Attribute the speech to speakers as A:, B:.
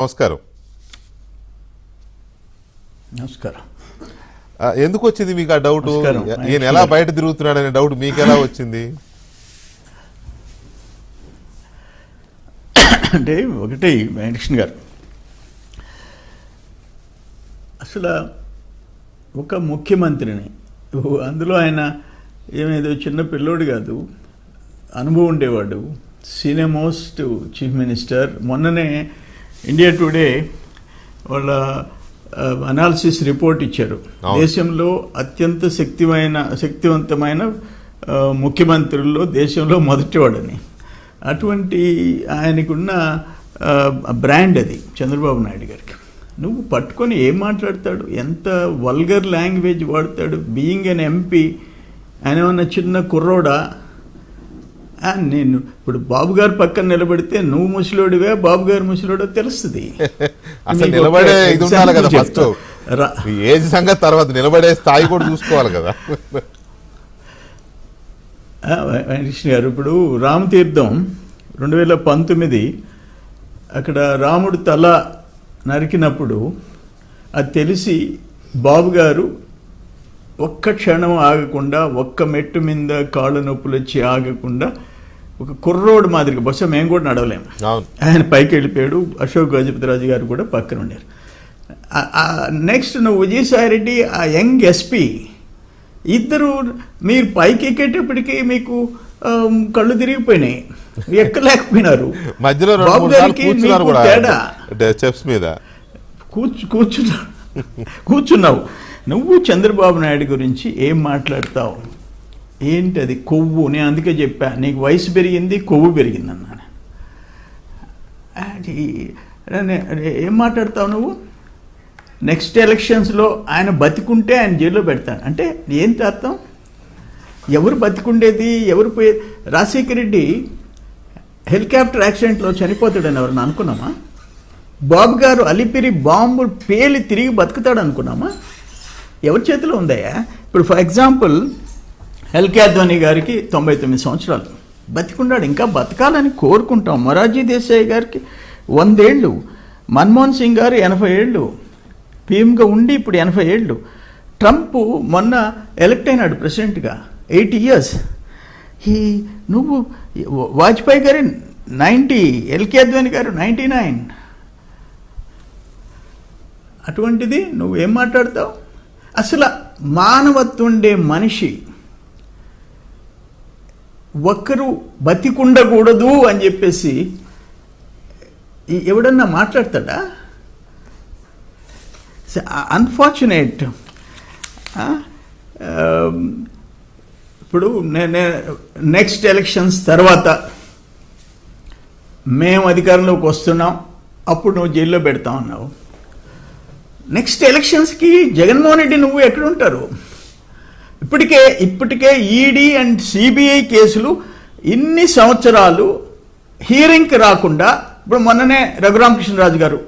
A: నమస్కారం.
B: నమస్కారం.
A: ఎందుకు వచ్చింది మీకు ఆ డౌట్. ఈయన ఎలా బయట తిరుగుతున్నాడు అనే డౌట్ మీకు ఎలా వచ్చింది?
B: అంటే ఒకటి వెంకటకృష్ణ గారు. అసలు ఒక ముఖ్యమంత్రిని అందులో ఆయన ఏమేదో చిన్న పిల్లోడు కాదు అనుభవం ఉండేవాడు. Senior most chief minister. మొన్ననే ఇండియా టుడే వాళ్ళ అనాలిసిస్ రిపోర్ట్ ఇచ్చారు. దేశంలో అత్యంత శక్తిమైన శక్తివంతమైన ముఖ్యమంత్రుల్లో దేశంలో మొదటివాడని. అటువంటి ఆయనకున్న బ్రాండ్ అది చంద్రబాబు నాయుడు గారికి. నువ్వు పట్టుకొని ఏం మాట్లాడతాడు? ఎంత వల్గర్ లాంగ్వేజ్ వాడతాడు? బీయింగ్ అన్ ఎంపీ ఆయన ఏమన్నా చిన్న కుర్రోడా? నేను ఇప్పుడు బాబు గారు పక్కన నిలబడితే నువ్వు ముసలోడివే బాబు గారు ముసలోడో తెలుస్తుంది.
A: అసలు నిలబడే ఇది ఉండాలి కదా ఫస్ట్ ఏజ్ సంగతి తర్వాత నిలబడే స్థాయి కూడా చూసుకోవాలి కదా.
B: వెంకటకృష్ణ గారు ఇప్పుడు రామతీర్థం రెండు వేల పంతొమ్మిది అక్కడ రాముడు తల నరికినప్పుడు అది తెలిసి బాబు గారు ఒక్క క్షణం ఆగకుండా ఒక్క మెట్టు మీద కాళ్ళు నొప్పులు వచ్చి ఆగకుండా ఒక కుర్రోడు మాదిరిగా బహుశా మేము కూడా నడవలేము. ఆయన పైకి వెళ్ళిపోయాడు అశోక్ గజపతిరాజు గారు కూడా పక్కన ఉండారు. నెక్స్ట్ నువ్వు విజయసాయి రెడ్డి ఆ యంగ్ ఎస్పీ ఇద్దరు మీరు పైకి ఎక్కేటప్పటికి మీకు కళ్ళు తిరిగిపోయినాయి. ఎక్కలేకపోయినారు.
A: మధ్యలో
B: తేడా?
A: మీద.
B: కూర్చు కూర్చున్నా కూర్చున్నావు. నువ్వు చంద్రబాబు నాయుడు గురించి ఏం మాట్లాడతావు? ఏంటి అది కొవ్వు? నేను అందుకే చెప్పా నీకు వయసు పెరిగింది కొవ్వు పెరిగింది అన్నాను అది ఏం మాట్లాడతావు నువ్వు? నెక్స్ట్ ఎలక్షన్స్లో ఆయన బతికుంటే ఆయన జైల్లో పెడతాను. అంటే ఏంటి అర్థం? ఎవరు బతికుండేది? ఎవరు పోయే? రాజశేఖర రెడ్డి హెలికాప్టర్ యాక్సిడెంట్లో చనిపోతాడని ఎవరన్నా అనుకున్నామా? బాబు గారు అలిపిరి బాంబు పేలి తిరిగి బతుకుతాడు అనుకున్నామా ఎవరి చేతిలో ఉందయ్యా? ఇప్పుడు ఫర్ ఎగ్జాంపుల్ ఎల్కే అద్వానీ గారికి తొంభై తొమ్మిది సంవత్సరాలు. బతికున్నాడు. ఇంకా బతకాలని కోరుకుంటాం. మొరార్జీ దేశాయ్ గారికి వందేళ్ళు. మన్మోహన్ సింగ్ గారు ఎనభై ఏళ్ళు. పీఎంగా ఉండి ఇప్పుడు ఎనభై ఏళ్ళు. ట్రంప్ మొన్న ఎలక్ట్ అయినాడు ప్రెసిడెంట్గా. Eighty years. ఈ నువ్వు వాజ్పేయి గారి నైంటీ ఎల్కే అద్వాని గారు నైంటీ నైన్. అటువంటిది నువ్వు ఏం మాట్లాడతావు? అసలు మానవత్వం ఉండే మనిషి ఒక్కరు బతికుండకూడదు అని చెప్పేసి ఎవడన్నా మాట్లాడతాడా? అన్ఫార్చునేట్ ఇప్పుడు నేను నెక్స్ట్ ఎలక్షన్స్ తర్వాత మేము అధికారంలోకి వస్తున్నాం అప్పుడు నువ్వు జైల్లో పెడతా ఉన్నావు. నెక్స్ట్ ఎలక్షన్స్కి జగన్మోహన్ రెడ్డి నువ్వు ఎక్కడ ఉంటారు? ఇప్పటికే ఇప్పటికే ఈడీ అండ్ సిబిఐ కేసులు ఇన్ని సంవత్సరాలు హీరింగ్కి రాకుండా ఇప్పుడు మొన్ననే రఘురామకృష్ణరాజు గారు